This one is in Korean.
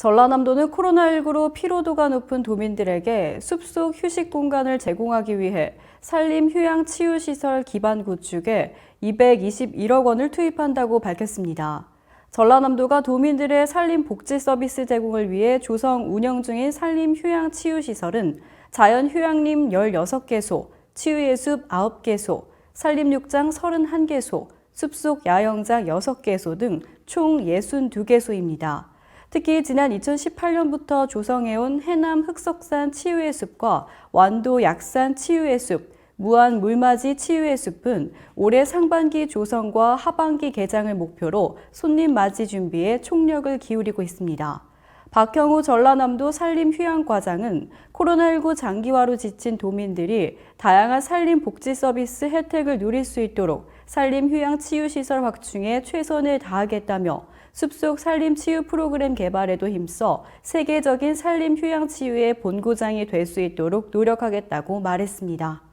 전라남도는 코로나19로 피로도가 높은 도민들에게 숲속 휴식 공간을 제공하기 위해 산림 휴양 치유 시설 기반 구축에 221억 원을 투입한다고 밝혔습니다. 전라남도가 도민들의 산림 복지 서비스 제공을 위해 조성 운영 중인 산림 휴양 치유 시설은 자연 휴양림 16개소, 치유의 숲 9개소, 산림육장 31개소, 숲속 야영장 6개소 등 총 62개소입니다. 특히 지난 2018년부터 조성해온 해남 흑석산 치유의 숲과 완도 약산 치유의 숲, 무안 물맞이 치유의 숲은 올해 상반기 조성과 하반기 개장을 목표로 손님 맞이 준비에 총력을 기울이고 있습니다. 박형우 전라남도 산림휴양과장은 코로나19 장기화로 지친 도민들이 다양한 산림 복지 서비스 혜택을 누릴 수 있도록 산림휴양 치유시설 확충에 최선을 다하겠다며 숲속 산림치유 프로그램 개발에도 힘써 세계적인 산림휴양 치유의 본고장이 될 수 있도록 노력하겠다고 말했습니다.